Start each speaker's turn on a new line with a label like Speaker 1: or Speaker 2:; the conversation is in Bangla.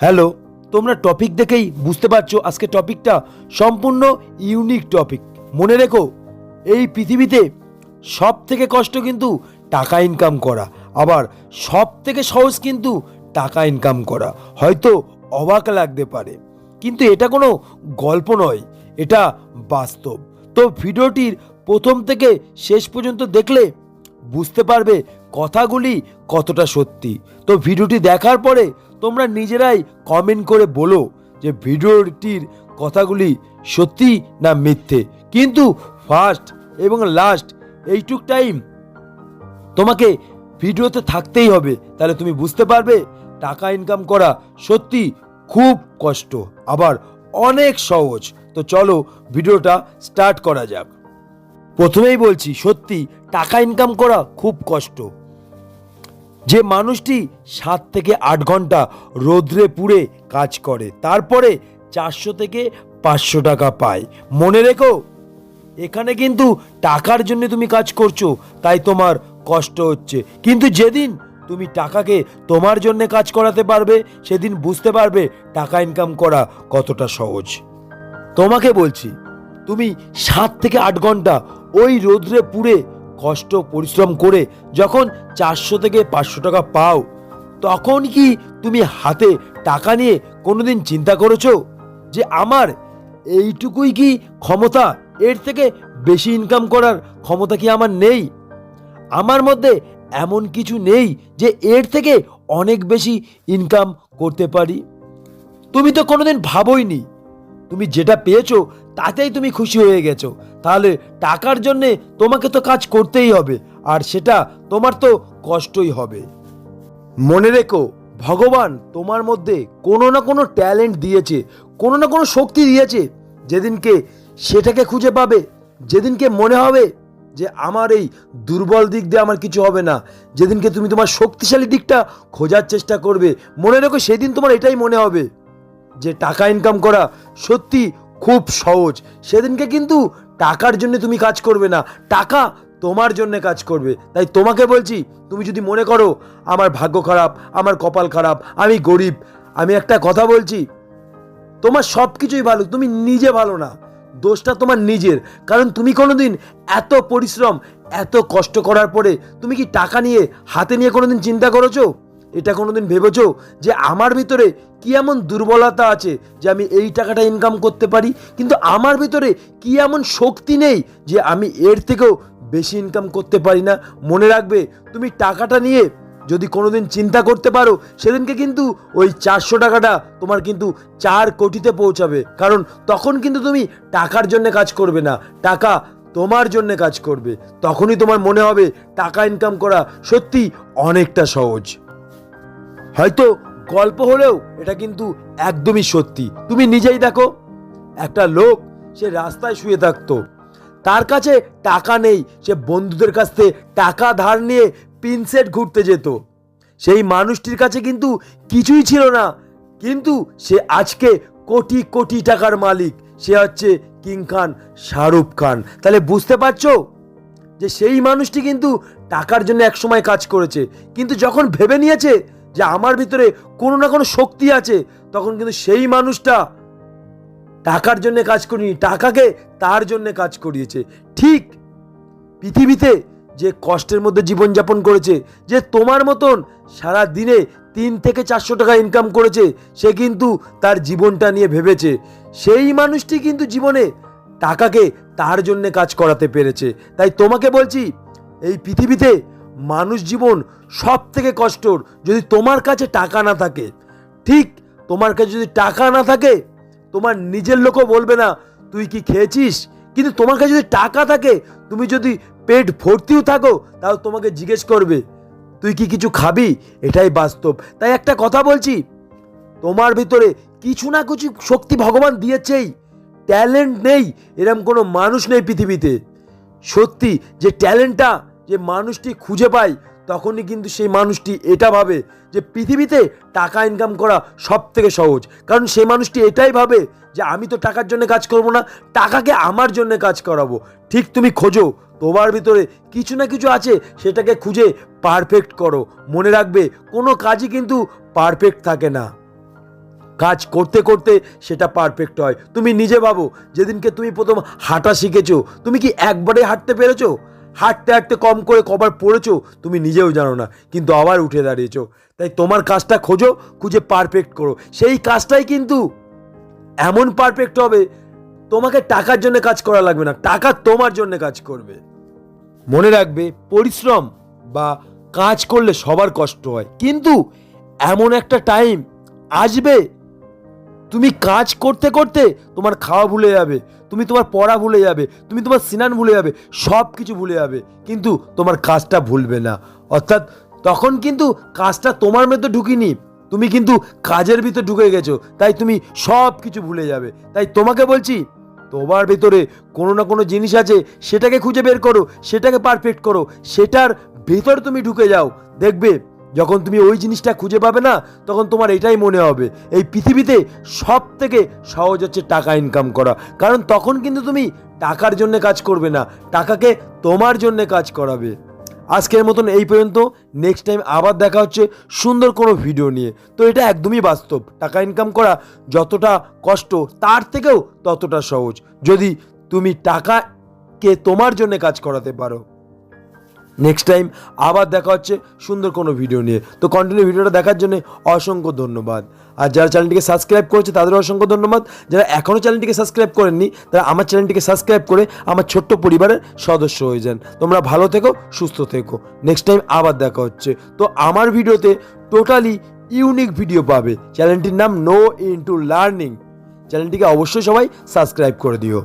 Speaker 1: হ্যালো, তোমরা টপিক দেখেই বুঝতে পারছ আজকে টপিকটা সম্পূর্ণ ইউনিক টপিক। মনে রেখো, এই পৃথিবীতে সব থেকে কষ্ট কিন্তু টাকা ইনকাম করা, আবার সব থেকে সহজ কিন্তু টাকা ইনকাম করা। হয়তো অবাক লাগতে পারে, কিন্তু এটা কোনো গল্প নয়, এটা বাস্তব। তো ভিডিওটির প্রথম থেকে শেষ পর্যন্ত দেখলে বুঝতে পারবে কথাগুলি কতটা সত্যি। তো ভিডিওটি দেখার পরে তোমরা নিজেরাই কমেন্ট করে বলো যে ভিডিওটির কথাগুলি সত্যি না মিথ্যে। কিন্তু ফার্স্ট এবং লাস্ট এইটুক টাইম তোমাকে ভিডিওতে থাকতেই হবে, তাহলে তুমি বুঝতে পারবে টাকা ইনকাম করা সত্যি খুব কষ্ট, আবার অনেক সহজ। তো চলো ভিডিওটা স্টার্ট করা যাক। প্রথমেই বলছি, সত্যি টাকা ইনকাম করা খুব কষ্ট। যে মানুষটি সাত থেকে আট ঘণ্টা রোদ্রে পুড়ে কাজ করে, তারপরে চারশো থেকে পাঁচশো টাকা পায়। মনে রেখো, এখানে কিন্তু টাকার জন্য তুমি কাজ করছ, তাই তোমার কষ্ট হচ্ছে। কিন্তু যেদিন তুমি টাকাকে তোমার জন্য কাজ করাতে পারবে, সেদিন বুঝতে পারবে টাকা ইনকাম করা কতটা সহজ। তোমাকে বলছি, তুমি সাত থেকে আট ঘণ্টা ওই রোদ্রে পুড়ে কষ্ট, পরিশ্রম করে যখন চারশো থেকে পাঁচশো টাকা পাও, তখন কি তুমি হাতে টাকা নিয়ে কোনোদিন চিন্তা করেছ যে আমার এইটুকুই কি ক্ষমতা? এর থেকে বেশি ইনকাম করার ক্ষমতা কি আমার নেই? আমার মধ্যে এমন কিছু নেই যে এর থেকে অনেক বেশি ইনকাম করতে পারি? তুমি তো কোনোদিন ভাবোইনি। তুমি যেটা পেয়েছ, তাতেই তুমি খুশি হয়ে গেছো। তাহলে টাকার জন্যে তোমাকে তো কাজ করতেই হবে, আর সেটা তোমার তো কষ্টই হবে। মনে রেখো, ভগবান তোমার মধ্যে কোনো না কোনো ট্যালেন্ট দিয়েছে, কোনো না কোনো শক্তি দিয়েছে, যেদিনকে সেটাকে খুঁজে পাবে, যেদিনকে মনে হবে যে আমার এই দুর্বল দিক দিয়ে আমার কিছু হবে না, যেদিনকে তুমি তোমার শক্তিশালী দিকটা খোঁজার চেষ্টা করবে, মনে রেখো সেদিন তোমার এটাই মনে হবে, যে টাকা ইনকাম করা সত্যি খুব সহজ, সেদিনকে কিন্তু টাকার জন্য তুমি কাজ করবে না। টাকা তোমার জন্য কাজ করবে। তাই তোমাকে বলছি, তুমি যদি মনে করো, আমার ভাগ্য খারাপ, আমার কপাল খারাপ, আমি গরিব, আমি একটা কথা বলছি, তোমার সব কিছুই ভালো, তুমি নিজে ভালো না। দোষটা তোমার নিজের। কারণ তুমি কোনোদিন এত পরিশ্রম, এত কষ্ট করার পরে তুমি কি টাকা নিয়ে, হাতে নিয়ে কোনোদিন চিন্তা করেছ? এটা কোনোদিন ভেবেছো যে আমার ভিতরে কি এমন দুর্বলতা আছে যে আমি এই টাকাটা ইনকাম করতে পারি? কিন্তু আমার ভিতরে কি এমন শক্তি নেই যে আমি এর থেকেও বেশি ইনকাম করতে পারি না? মনে রাখবে, তুমি টাকাটা নিয়ে যদি কোনোদিন চিন্তা করতে পারো, সেদিনকে কিন্তু ওই চারশো টাকাটা তোমার কিন্তু চার কোটিতে পৌঁছাবে। কারণ তখন কিন্তু তুমি টাকার জন্য কাজ করবে না, টাকা তোমার জন্য কাজ করবে। তখনই তোমার মনে হবে টাকা ইনকাম করা সত্যি অনেকটা সহজ। হয়তো গল্প হলেও এটা কিন্তু একদমই সত্যি। তুমি নিজেই দেখো, একটা লোক সে রাস্তায় শুয়ে থাকতো। তার কাছে টাকা নেই, সে বন্ধুদের কাছ থেকে টাকা ধার নিয়ে পিনসেট ঘুরতে যেত। সেই মানুষটির কাছে কিন্তু কিছুই ছিল না, কিন্তু সে আজকে কোটি কোটি টাকার মালিক। সে হচ্ছে কিং খান শাহরুখ খান। তাহলে বুঝতে পারছ যে সেই মানুষটি কিন্তু টাকার জন্য একসময় কাজ করেছে, কিন্তু যখন ভেবে নিয়েছে যে আমার ভিতরে কোনো না কোনো শক্তি আছে, তখন কিন্তু সেই মানুষটা টাকার জন্য কাজ করিনি, টাকাকে তার জন্য কাজ করিয়েছে। ঠিক পৃথিবীতে যে কষ্টের মধ্যে জীবনযাপন করেছে, যে তোমার মতন সারা দিনে তিন থেকে চারশো টাকা ইনকাম করেছে, সে কিন্তু তার জীবনটা নিয়ে ভেবেছে। সেই মানুষটি কিন্তু জীবনে টাকাকে তার জন্য কাজ করাতে পেরেছে। তাই তোমাকে বলছি, এই পৃথিবীতে মানুষ জীবন সব থেকে কষ্টর। যদি তোমার কাছে টাকা না থাকে, ঠিক তোমার কাছে যদি টাকা না থাকে, তোমার নিজের লোকও বলবে না, তুই কি খেয়েছিস? কিন্তু তোমার কাছে যদি টাকা থাকে, তুমি যদি পেট ভর্তিও থাকো তাও তোমাকে জিজ্ঞেস করবে, তুই কি কিছু খাবি? এটাই বাস্তব। তাই একটা কথা বলছি, তোমার ভিতরে কিছু না কিছু শক্তি ভগবান দিয়েছেই ট্যালেন্ট নেই, এরম কোনো মানুষ নেই পৃথিবীতে। সত্যি, যে ট্যালেন্টটা যে মানুষটি খুঁজে পায়, তখনই কিন্তু সেই মানুষটি এটা ভাবে যে পৃথিবীতে টাকা ইনকাম করা সব থেকে সহজ। কারণ সেই মানুষটি এটাই ভাবে যে আমি তো টাকার জন্য কাজ করব না, টাকাকে আমার জন্য কাজ করাবো। ঠিক তুমি খোঁজো, তোমার ভিতরে কিছু না কিছু আছে, সেটাকে খুঁজে পারফেক্ট করো। মনে রাখবে, কোনো কাজই কিন্তু পারফেক্ট থাকে না। কাজ করতে করতে সেটা পারফেক্ট হয়। তুমি নিজে ভাবো, যেদিনকে তুমি প্রথম হাঁটা শিখেছো, তুমি কি একবারে হাঁটতে পেরেছ? হাঁটতে হাঁটতে কম করে কবার পড়েছো, তুমি নিজেও জানো না, কিন্তু আবার উঠে দাঁড়িয়েছো। তাই তোমার কাজটা খোঁজো, খুঁজে পারফেক্ট করো। সেই কাজটাই কিন্তু এমন পারফেক্ট হবে, তোমাকে টাকার জন্য কাজ করা লাগবে না, টাকা তোমার জন্য কাজ করবে। মনে রাখবে, পরিশ্রম বা কাজ করলে সবার কষ্ট হয়, কিন্তু এমন একটা টাইম আসবে তুমি কাজ করতে করতে তোমার খাওয়া ভুলে যাবে, তুমি তোমার পড়া ভুলে যাবে, তুমি তোমার স্নান ভুলে যাবে, সব কিছু ভুলে যাবে, কিন্তু তোমার কাজটা ভুলবে না। অর্থাৎ তখন কিন্তু কাজটা তোমার মধ্যে ঢুকিনি, তুমি কিন্তু কাজের ভিতর ঢুকে গেছো, তাই তুমি সব কিছু ভুলে যাবে। তাই তোমাকে বলছি, তোমার ভিতরে কোনো না কোনো জিনিস আছে, সেটাকে খুঁজে বের করো, সেটাকে পারফেক্ট করো, সেটার ভেতর তুমি ঢুকে যাও, দেখবে যখন তুমি ওই জিনিসটা খুঁজে পাবে না, তখন তোমার এটাই মনে হবে। এই পৃথিবীতে সব থেকে সহজ হচ্ছে টাকা ইনকাম করা। কারণ তখন কিন্তু তুমি টাকার জন্য কাজ করবে না, টাকাকে তোমার জন্য কাজ করাবে। আজকের মতন এই পর্যন্ত। নেক্সট টাইম আবার দেখা হচ্ছে সুন্দর কোনো ভিডিও নিয়ে। তো এটা একদমই বাস্তব। টাকা ইনকাম করা যতটা কষ্ট, তার থেকেও ততটা সহজ। যদি তুমি টাকাকে তোমার জন্য কাজ করাতে পারো। নেক্সট টাইম আবার দেখা হচ্ছে সুন্দর কোনো ভিডিও নিয়ে। তো কন্টিনিউ ভিডিওটা দেখার জন্য অসংখ্য ধন্যবাদ। আর যারা চ্যানেলটিকে সাবস্ক্রাইব করেছে, তাদেরও অসংখ্য ধন্যবাদ। যারা এখনও চ্যানেলটিকে সাবস্ক্রাইব করেননি, তারা আমার চ্যানেলটিকে সাবস্ক্রাইব করে আমার ছোট্ট পরিবারের সদস্য হয়ে যান। তোমরা ভালো থেকো, সুস্থ থেকো। নেক্সট টাইম আবার দেখা হচ্ছে। তো আমার ভিডিওতে টোটালি ইউনিক ভিডিও পাবে। চ্যানেলটির নাম নো ইনটু লার্নিং চ্যানেলটিকে অবশ্যই সবাই সাবস্ক্রাইব করে দিও।